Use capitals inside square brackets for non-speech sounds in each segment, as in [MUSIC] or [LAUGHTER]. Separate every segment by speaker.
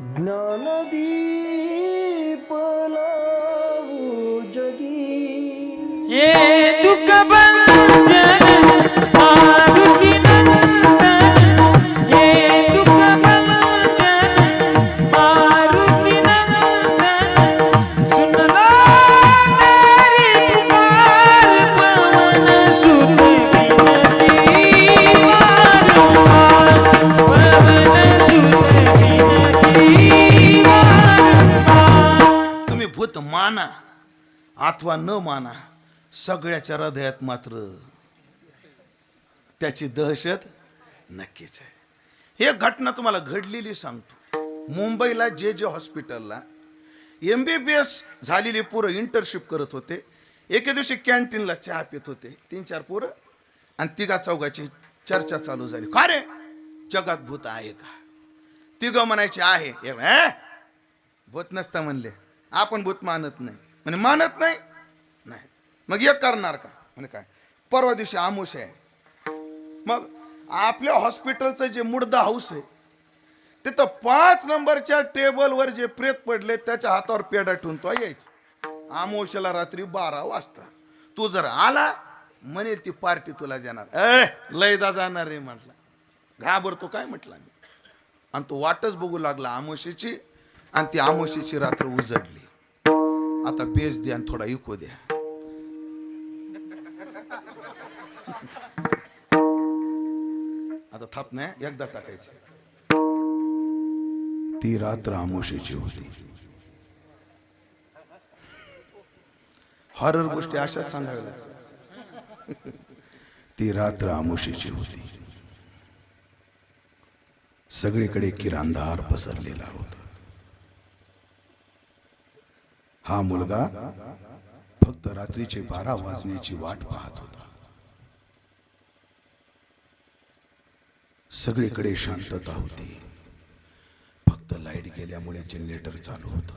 Speaker 1: ज्ञानदीप लावू जगी।
Speaker 2: हे दुःख भंजन मारुती
Speaker 3: अथवा न माना सगळ्याच्या हृदयात मात्र त्याची दहशत नक्कीच आहे. हे घटना तुम्हाला घडलेली सांगतो. मुंबईला जे जे हॉस्पिटलला एम बी बी एस झालेली पोरं इंटर्नशिप करत होते. एके दिवशी कॅन्टीनला चहा पित होते. तीन चार पोरं आणि तिघा चौघाची चर्चा चालू झाली. का रे? जगात भूत आहे का? तिघं म्हणायचे आहे. हे? भूत नसता म्हणले. आपण भूत मानत नाही. म्हणे मानत नाही? नाही. मग एक करणार का? म्हणे काय? परवा दिवशी आमुष आहे. मग आपल्या हॉस्पिटलचं जे मुडदा हाऊस आहे तिथं पाच नंबरच्या टेबलवर जे प्रेत पडले त्याच्या हातावर पेढा ठेवून तो यायचं. आमोशाला रात्री बारा वाजता. तू जर आला म्हणेल ती पार्टी तुला देणार. ए लयदा जाणार रे म्हटलं. घाबरतो काय म्हटला मी? आणि तो वाटच बघू लागला आमोशीची आणि ती आमोशीची रात्र उजडली. आता बेस द्या आणि थोडा इको द्या आता थाप नाही एकदा टाकायची. ती रात्र आमोशीची होती. हॉरर गोष्टी अशा सांगाव्या ती रात्र आमोशीची होती. सगळीकडे किरांधार पसरलेला होता. हा मुलगा फक्त रात्रीचे बारा वाजण्याची वाट पाहत होता. सगळीकडे शांतता होती. फक्त लाइट गेल्यामुळे जनरेटर चालू होत.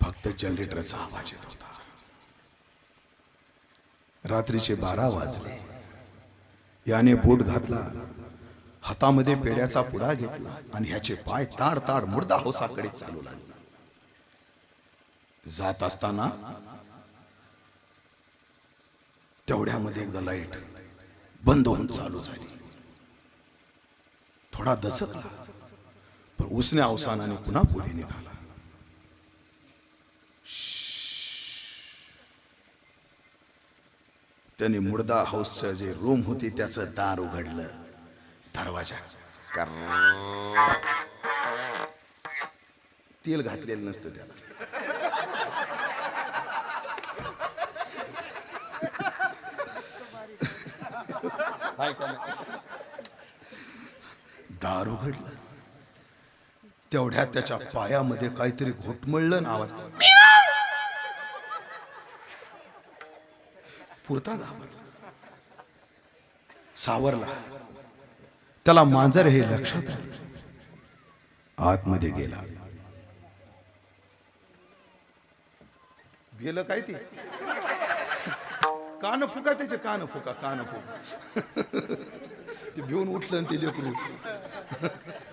Speaker 3: फक्त जनरेटरचा आवाज येत होता. रात्रीचे बारा वाजले. याने बूट घातला. हातामध्ये पेड्याचा पुडा घेतला आणि ह्याचे पाय ताड ताड मुर्दा होसाकडे चालू लागले. जात असताना तेवढ्यामध्ये एकदा लाइट बंद होऊन चालू झाली. थोडा दचकला पण उसने अवसानाने पुन्हा पुढे निघाला. त्याने मुर्दा हाऊसचं जे रूम होती त्याचं दार उघडलं. दरवाजा. तेल घातलेलं नसतं त्याला. दार उघडलं. तेवढ्या त्याच्या पायामध्ये काहीतरी घोटमळलं ना आवाज पुरता घाबरला. सावरला. त्याला मांजर हे लक्षात आले. आतमध्ये गेला. गेलं काय ते? कान फुका त्याचे कान फुका कान फुका. ते भिवून उठलं आणि ते लेकरू.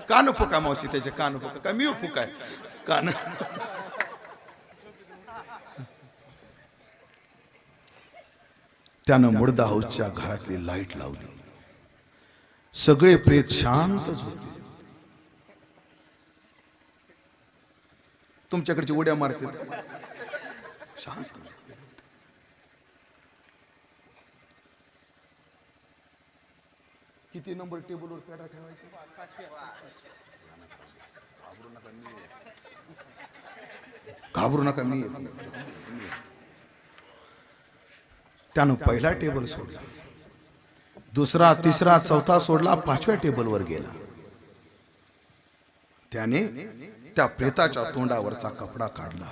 Speaker 3: कान फुका मावशी त्याचे कान फुका. काय मी फुकाय कान. त्यानं मुर्दा हाऊसच्या घरातली लाइट लावली. सगळे प्रेत शांत होते तुमच्याकडची उड्या मारते. शांत किती नंबर टेबलवर पेटा ठेवायचा? घाबरू नका मी त्यानं पहिला टेबल सोडला. दुसरा तिसरा चौथा सोडला पाचव्या टेबलवर गेला. त्याने त्या प्रेताच्या तोंडावरचा कपडा काढला.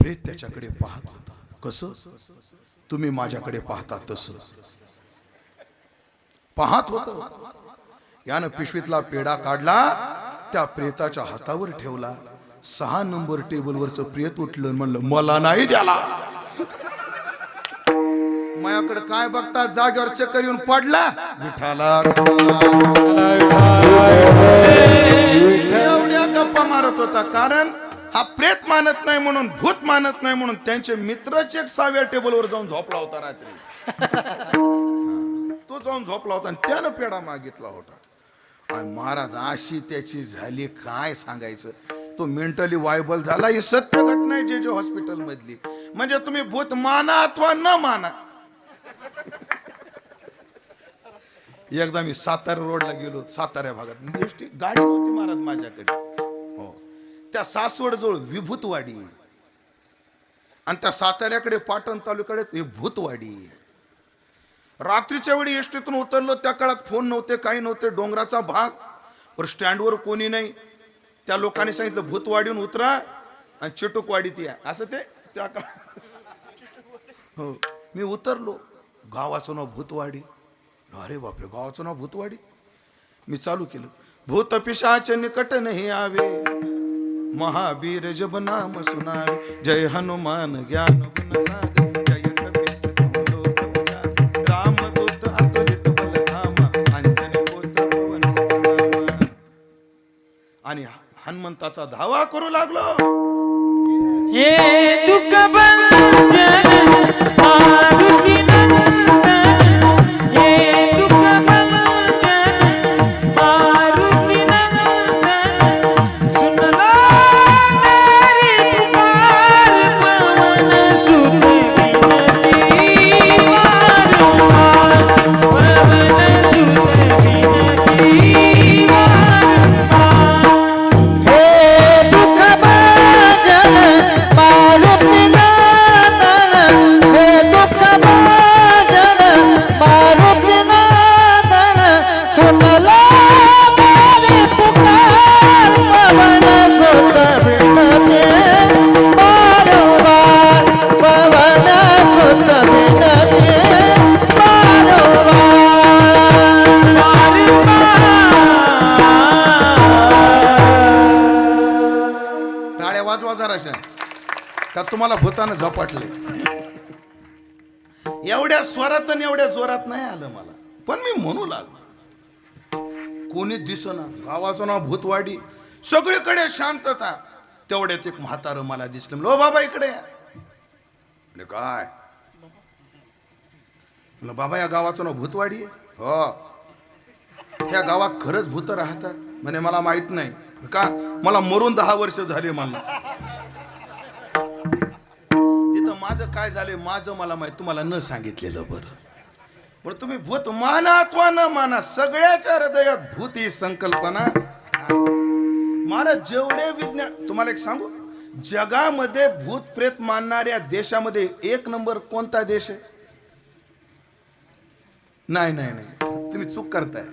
Speaker 3: प्रेत त्याच्याकडे पाहत होता. कसं? तुम्ही माझ्याकडे पाहता तसं. पाहत होत. यानं पिशवीतला पेढा काढला त्या प्रेताच्या हातावर ठेवला. सहा नंबर टेबलवरचं प्रेत उठलं म्हणलं मला नाही द्याला. मायाकडे काय बघता? जागेवर चक्कर येऊन पडला. विठाला एवढ्या गप्पा मारत होता. कारण हा प्रेत मानत नाही म्हणून भूत मानत नाही म्हणून त्यांचे मित्रच एक सहाव्या टेबलवर जाऊन झोपला होता रात्री. तो जाऊन झोपला होता आणि त्यानं पेढा मागितला होता. आणि महाराज अशी त्याची झाली काय सांगायचं? तो मेंटली वायबल झाला. ही सत्य घटना आहे जे जे हॉस्पिटल मधली. म्हणजे तुम्ही भूत माना अथवा न माना एकदा मी सातारा रोडला गेलो सातारा भागात. म्हणजे एसटी गाडी होती महाराज माझ्याकडे. हो. त्या सासवड जवळ विभूतवाडी आणि त्या साताऱ्याकडे पाटण तालुक्याकडे विभूतवाडी रात्रीच्या वेळी एसटीतून उतरलो त्या काळात फोन नव्हते काही नव्हते डोंगराचा भाग. पण स्टँडवर कोणी नाही. त्या लोकांनी सांगितलं भूतवाडीहून उतरा आणि चिटूकवाडीत या. असं ते त्या काळात हो. मी उतरलो. गावाचं नाव भूतवाडी. अरे बापरे गावाचं नाव भूतवाडी? मी चालू केलं. भूतपिशाचे निकट नाही आवे. महावीर जब नाम सुनावे. जय हनुमान ज्ञान गुण सागर. आणि हनुमंताचा धावा करू लागलो.
Speaker 2: हे दुःख
Speaker 3: मला भूतानं झपाटले एवढ्या स्वरात आणि एवढ्या जोरात नाही आलं मला. पण मी म्हणू लागलो. कोणी दिसना गावाचं नाव भूतवाडी सगळीकडे शांतता. तेवढ्यात एक म्हातारं मला दिसलं. म्हणलं, ओ बाबा इकडे या." काय? बाबा या गावाचं नाव भूतवाडी आहे. हो. या गावात खरंच भूत राहतात. म्हणे मला माहीत नाही. का? मला मरून दहा वर्ष झाले मला माझं काय झालंय माझं मला माहीत तुम्हाला न सांगितलेलं बरं. पण तुम्ही भूत माना अथवा न माना सगळ्याच्या हृदयात भूत ही संकल्पना मला जेवढे विज्ञान तुम्हाला एक सांगू? जगामध्ये भूत प्रेत मानणाऱ्या देशामध्ये एक नंबर कोणता देश आहे? नाही नाही नाही. तुम्ही चूक करताय.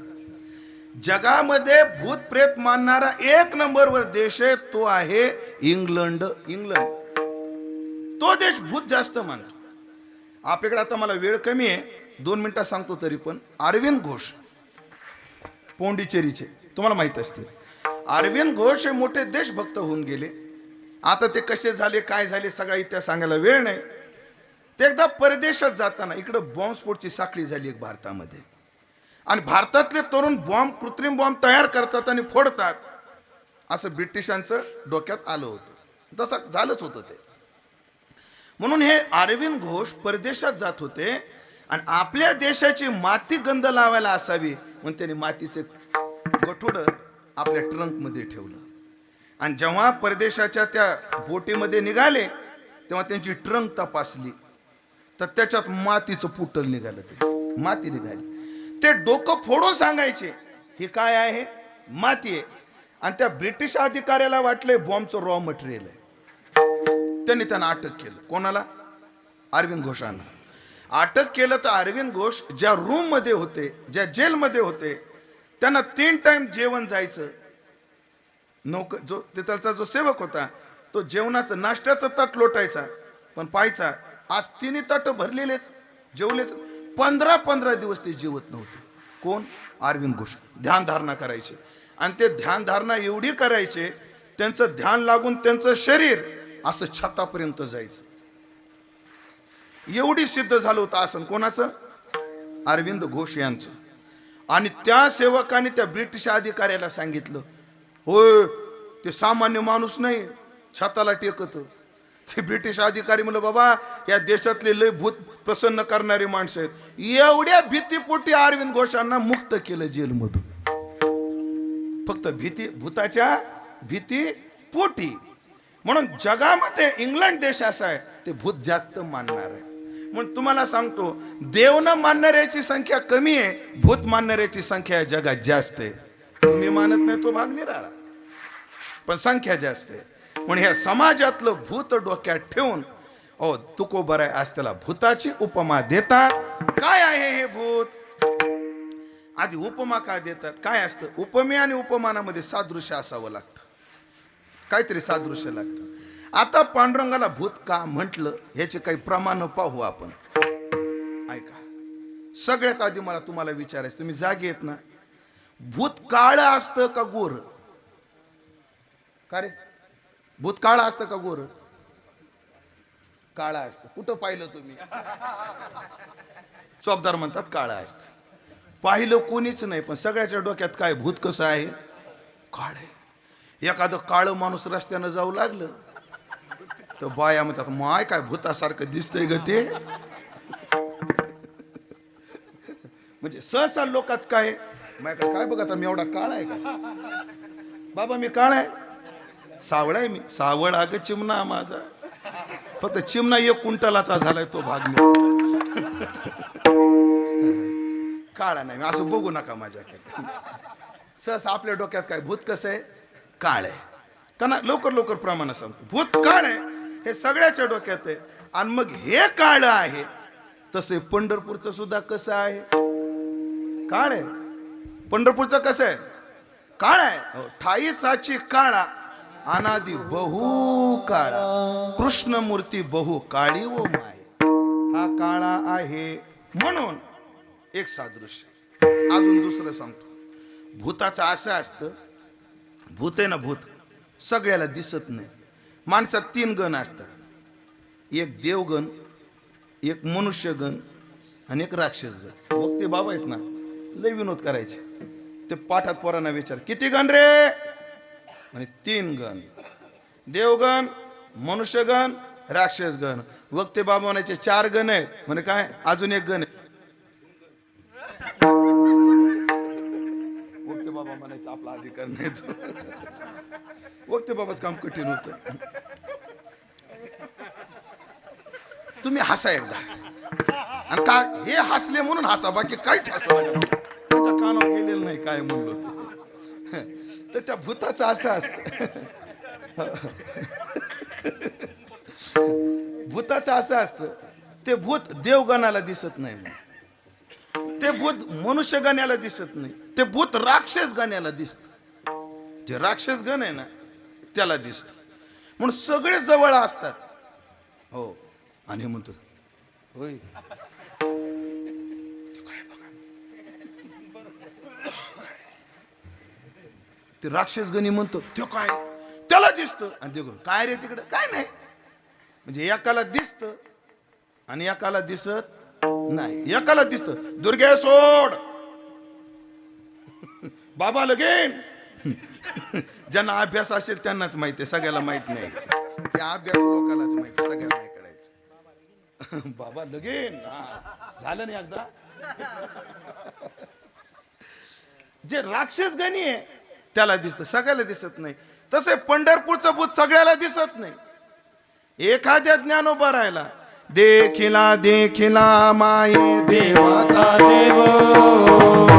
Speaker 3: जगामध्ये भूत प्रेत मानणारा एक नंबरवर देश आहे तो आहे इंग्लंड. इंग्लंड. तो देश भूत जास्त मानतो आपल्याकडे आता मला वेळ कमी आहे. दोन मिनिटात सांगतो तरी पण. अरविंद घोष. पोंडिचेरीचे. तुम्हाला माहीत असतील. अरविंद घोष हे मोठे देशभक्त होऊन गेले. आता ते कसे झाले काय झाले सगळा इतिहास सांगायला वेळ नाही. ते एकदा परदेशात जाताना इकडं बॉम्बस्फोटची साखळी झाली एक भारतामध्ये. आणि भारतातले तरुण बॉम्ब कृत्रिम बॉम्ब तयार करतात आणि फोडतात. असं ब्रिटिशांचं डोक्यात आलं होतं. तसं झालंच होतं ते. म्हणून हे अरविंद घोष परदेशात जात होते आणि आपल्या देशाची माती गंध लावायला असावी म्हणून त्यांनी मातीचे गठुडं आपल्या ट्रंकमध्ये ठेवलं. आणि जेव्हा परदेशाच्या त्या बोटीमध्ये निघाले तेव्हा त्यांची ट्रंक तपासली. तर त्याच्यात मातीचं पुटल निघालं ते. माती निघाली. ते डोकं फोडून सांगायचे हे काय आहे? माती आहे. आणि त्या ब्रिटिश अधिकाऱ्याला वाटले बॉम्बचं रॉ मटेरियल आहे. त्यांनी त्यांना अटक केलं. कोणाला? अरविंद घोषांना. अटक केलं तर अरविंद घोष ज्या रूममध्ये होते ज्या जेलमध्ये होते त्यांना तीन टाइम जेवण जायचं. नौक जो तिथलचा जो सेवक होता तो जेवणाचं नाश्त्याचं तट लोटायचा पण पाहायचा आज तिन्ही तट भरलेलेच जेवलेच. पंधरा पंधरा दिवस ते जेवत नव्हते. कोण? अरविंद घोष. ध्यानधारणा करायचे. आणि ते ध्यानधारणा एवढी करायचे त्यांचं ध्यान लागून त्यांचं शरीर असं छतापर्यंत जायचं. एवढी सिद्ध झालं होतं आसन कोणाचं? अरविंद घोष यांचं. आणि त्या सेवकाने त्या ब्रिटिश अधिकाऱ्याला सांगितलं होय ते सामान्य माणूस नाही छाताला टेकत. ते ब्रिटिश अधिकारी म्हणलं बाबा या देशातले लय भूत प्रसन्न करणारी माणसं आहेत. एवढ्या भीतीपोटी अरविंद घोषांना मुक्त केलं जेलमधून. फक्त भीती भूताच्या भीती पोटी म्हणून जगामध्ये इंग्लंड देश असा आहे ते भूत जास्त मानणार आहे. म्हणून तुम्हाला सांगतो देव न मानणाऱ्याची संख्या कमी आहे भूत मानणाऱ्याची संख्या जगात जास्त आहे. तुम्ही मानत नाही तो भाग निराळा. पण संख्या जास्त आहे. म्हणून ह्या समाजातलं भूत डोक्यात ठेवून ओ तुको बरं आहे आज त्याला भूताची उपमा देतात. काय आहे हे भूत? आधी उपमा काय देतात? काय असतं? उपमे आणि उपमानामध्ये सादृश्य असावं लागतं. काहीतरी सादृश्य लागतं. आता पांडुरंगाला भूत का म्हटलं ह्याचे काही प्रमाण पाहू आपण. ऐका. सगळ्यात आधी मला तुम्हाला विचारायचं तुम्ही जागे येत ना. भूत काळ असतं का गोर? का रे? भूत काळ असतं का गोर? काळा असतं. कुठं पाहिलं तुम्ही? चोपदार म्हणतात काळा असतं. पाहिलं कोणीच नाही पण सगळ्याच्या डोक्यात काय भूत कसं आहे? काळ आहे. एखादं काळं माणूस रस्त्यानं जाऊ लागलं तर बाया म्हणतात माय काय भूतासारखं दिसतंय ग ते. म्हणजे सहसा लोकात काय माझ्याकडे काय बघा आता मी एवढा काळ आहे का? बाबा मी काळ आहे. सावळ आहे मी. सावळ अगं चिमणा माझा. फक्त चिमणा एक कुंटलाचा झालाय तो भाग मी. काळा नाही असं बघू नका माझ्याकडे. सहसा आपल्या डोक्यात काय भूत कसं आहे? काळ. आहे त्यांना लवकर लवकर प्रमाण सांगतो. भूत काळ आहे हे सगळ्याच्या डोक्यात आहे. आणि मग हे काळ आहे. तसे पंढरपूरचं सुद्धा कसं आहे? काळ. आहे पंढरपूरचं कसं आहे? काळ आहे. ठाई साची काळा अनादी बहु काळा. कृष्णमूर्ती बहु काळी व माय. हा काळा आहे म्हणून एक सादृश्य. अजून दुसरं सांगतो. भूताचं असं असतं भूत आहे ना भूत? सगळ्याला दिसत नाही. माणसात तीन गण असतात. एक देवगण एक मनुष्यगण आणि एक राक्षसगण. मग ते बाबा आहेत ना लय विनोद करायचे. ते पाठात पोरांना विचार किती गण रे? म्हणे तीन गण. देवगण मनुष्यगण राक्षसगण. वक्ते बाबा म्हणायचे चार गण आहेत. म्हणे काय? अजून एक गण आहे. म्हणायचं आपला अधिकार नाही तो. वक्ते बाबाच काम कठीण होत. तुम्ही हसा एकदा. आणि का हे हसले म्हणून हसा बाकी काहीच हसू नका. त्याच्या कानावर गेलेलं नाही काय म्हणलो तर त्या भूताचं असं असत. भूताचं असं असतं. ते भूत देवगणाला दिसत नाही ते भूत मनुष्य गण्याला दिसत नाही. ते भूत राक्षस गण्याला दिसत. जे राक्षस गण आहे ना त्याला दिसत. म्हणून सगळे जवळ असतात. हो आणि म्हणतो होय. ते राक्षस गणी म्हणतो तो काय? त्याला दिसतं. आणि ते काय रे तिकडं? काय नाही. म्हणजे एकाला दिसत आणि एकाला दिसत नाही. एकाला दिसत. दुर्गे सोड. [LAUGHS] बाबा लगेन. [LAUGHS] ज्यांना अभ्यास असेल त्यांनाच माहिती आहे सगळ्याला माहीत नाही. त्या अभ्यास लोकांनाच माहिती सगळ्यांना नाही कळायचं. [LAUGHS] बाबा लगेन. झालं नाही एकदा. जे राक्षस गणी आहे त्याला दिसत सगळ्याला दिसत नाही. तसे पंढरपूरचं भूत सगळ्याला दिसत नाही. एखाद्या ज्ञानोबा राहिला देखिला देखिला माये देवाचा
Speaker 2: देव.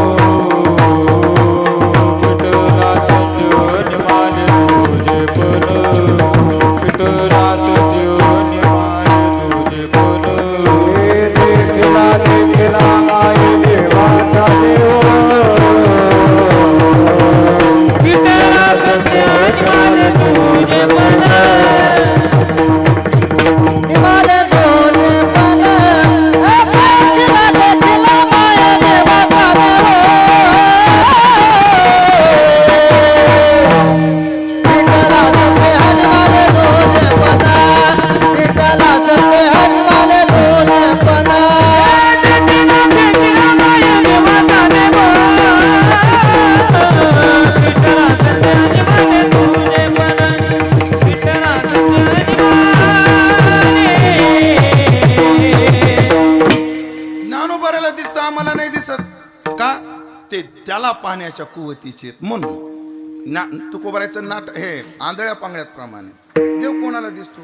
Speaker 3: पाण्याच्या कुवतीचे म्हणून. ना तुकोबाराचं नाट हे आंधळ्या पांगळ्यात प्रमाणे. देव कोणाला दिसतो?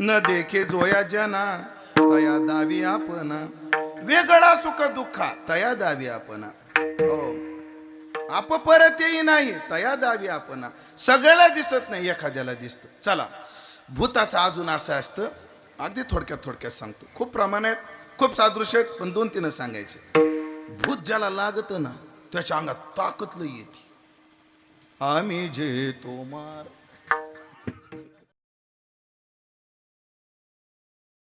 Speaker 3: न देखे जोया जना तया दावी आपण. वेगळा सुख दुःखा तया दावी आपण. हो. आप परत येई नाही तया दावी आपण. सगळ्याला दिसत नाही एखाद्याला दिसतं. चला भूताचं अजून असं असतं अगदी थोडक्यात थोडक्यात सांगतो. खूप प्रमाण आहेत खूप सादृश्य आहेत पण दोन तीन सांगायचे. भूत ज्याला लागतं ना त्याच्या अंगात ताकद येते. आम्ही जे तो मार